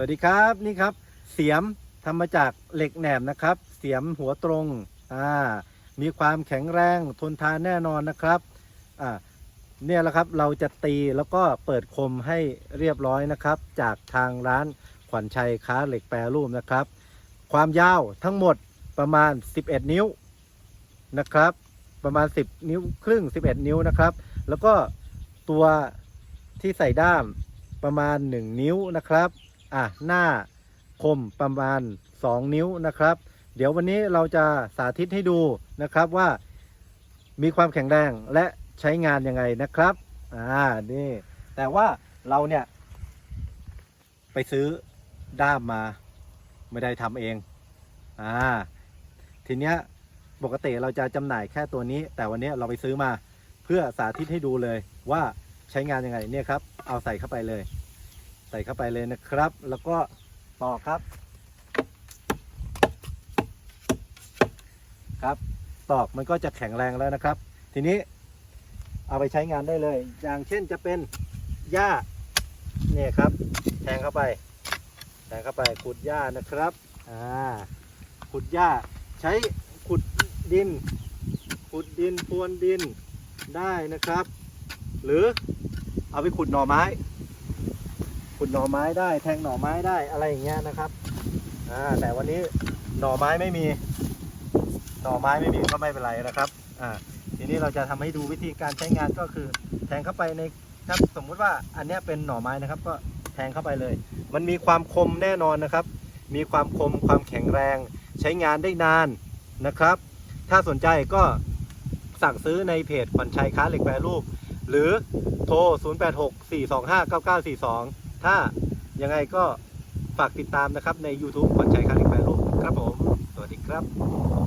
สวัสดีครับนี่ครับ เสียมทำมาจากเหล็กแหนมนะครับ เสียมหัวตรงอ่ามีความแข็งแรงทนทานแน่นอนนะครับอ่าเนี่ยแหละครับเราจะตีแล้วก็เปิดคมให้เรียบร้อยนะครับ จากทางร้านขวัญชัยค้าเหล็กแปรรูปนะครับ ความยาวทั้งหมดประมาณ 11 นิ้วนะครับ ประมาณ 10 นิ้วครึ่ง 11 นิ้วนะครับ แล้วก็ตัวที่ใส่ด้ามประมาณ 1 นิ้วนะครับ อะหน้าคมประมาณ 2 นิ้วนะครับ เดี๋ยววันนี้เราจะสาธิตให้ดูนะครับว่ามีความแข็งแรงและใช้งานยังไงนะครับอ่านี่แต่ว่าเราเนี่ย ไปซื้อด้ามมาไม่ได้ทำเองอ่าทีเนี้ยปกติเราจะจำหน่ายแค่ตัวนี้ แต่วันนี้เราไปซื้อมาเพื่อสาธิตให้ดูเลยว่าใช้งานยังไงเนี่ยครับ เอาใส่เข้าไปเลย ใส่เข้าไปเลยนะครับ แล้วก็ต่อครับ ครับตอกมันก็จะแข็งแรงแล้วนะครับ ทีนี้เอาไปใช้งานได้เลย อย่างเช่นจะเป็นหญ้าเนี่ยครับ แทงเข้าไป แทงเข้าไปขุดหญ้านะครับอ่าขุดหญ้าใช้ขุดดิน ขุดดินพรวนดินได้นะครับ หรือเอาไปขุดหน่อไม้ ขุดหน่อไม้ได้แทงหน่อไม้ได้อะไรอย่างเงี้ยนะครับอ่าแต่วันนี้หน่อไม้ไม่มี หน่อไม้ไม่มีก็ไม่เป็นไรนะครับอ่าทีนี้เราจะทำให้ดูวิธีการใช้งานก็คือ แทงเข้าไปในถ้าสมมุติว่าอันเนี้ยเป็นหน่อไม้นะครับ ก็แทงเข้าไปเลย มันมีความคมแน่นอนนะครับ มีความคมความแข็งแรง ใช้งานได้นานนะครับ ถ้าสนใจก็สั่งซื้อในเพจขวัญชัยค้าเหล็กแปรรูป หรือโทร 0864259942 ถ้ายังไงก็ฝากติดตามนะครับใน YouTube ขวัญชัยคาเหล็กแปรรูปครับผม สวัสดีครับ